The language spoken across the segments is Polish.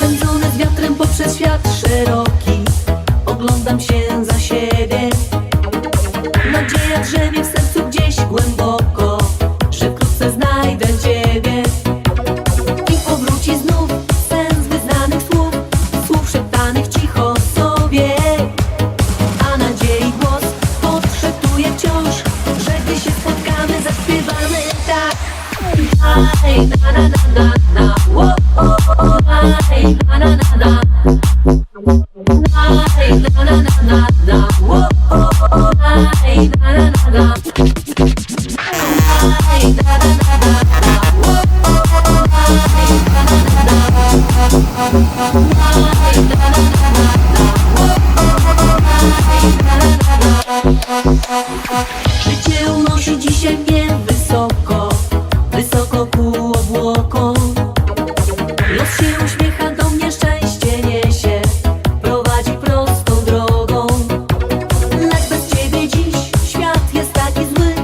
Pędzone z wiatrem poprzez świat szeroki. Oglądam się za siebie. Nadzieja drzemie w sercu gdzieś głęboko Że wkrótce znajdę Ciebie. I powróci znów sens wyznanych słów Słów szeptanych cicho sobie. A nadziei głos podszytuje wciąż Życie unosi dzisiaj mnie Los się do mnie, szczęście niesie, prowadzi prostą drogą. Lecz bez ciebie dziś świat jest taki zły,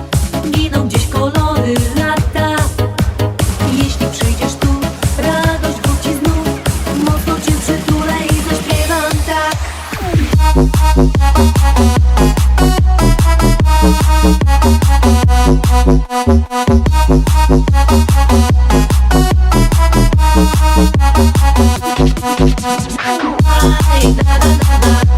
giną gdzieś kolory lata. Jeśli przyjdziesz tu, radość wróci znów, mocno cię przytulę i zaśpiewam tak. I never, never.